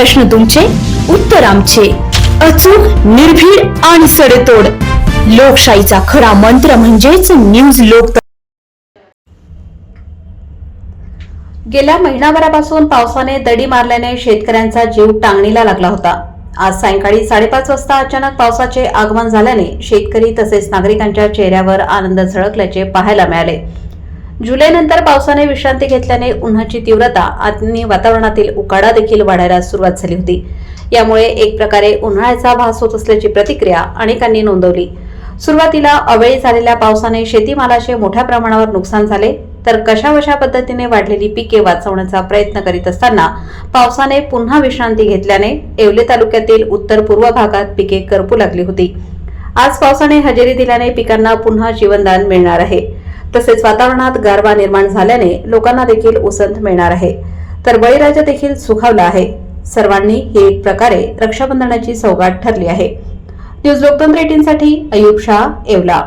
प्रश्न तुमचे उत्तर आमचे. अचूक निर्भीड आणि सडेतोड. लोकशाहीचा खरा मंत्र म्हणजेच न्यूज लोक गेल्या महिनाभरापासून पावसाने दडी मारल्याने शेतकऱ्यांचा जीव टांगणीला लागला होता. आज सायंकाळी साडेपाच वाजता अचानक पावसाचे आगमन झाल्याने शेतकरी तसेच नागरिकांच्या चेहऱ्यावर आनंद झळकल्याचे पाहायला मिळाले. जुलैनंतर पावसाने विश्रांती घेतल्याने उन्हाची तीव्रता आणि वातावरणातील उकाडा देखील वाढायला सुरुवात झाली होती. यामुळे एक प्रकारे उन्हाळ्याचा भास होत असल्याची प्रतिक्रिया अनेकांनी नोंदवली. सुरुवातीला अवेळी झालेल्या पावसाने शेतीमालाचे मोठ्या प्रमाणावर नुकसान झाले तर कशावशा पद्धतीने वाढलेली पिके वाचवण्याचा प्रयत्न करीत असताना पावसाने पुन्हा विश्रांती घेतल्याने येवले तालुक्यातील उत्तर पूर्व भागात पिके करपू लागली होती. आज पावसाने हजेरी दिल्याने पिकांना पुन्हा जीवनदान मिळणार आहे. तसेच वातावरणात गारवा निर्माण झाल्याने लोकांना देखील उसंत मिळणार आहे. तर बळीराजा देखील सुखावला आहे. सर्वांनी ही एक प्रकारे रक्षाबंधनाची सौगात ठरली आहे. न्यूज लोकतंत्र एटीनसाठी अयुब शाह येवला.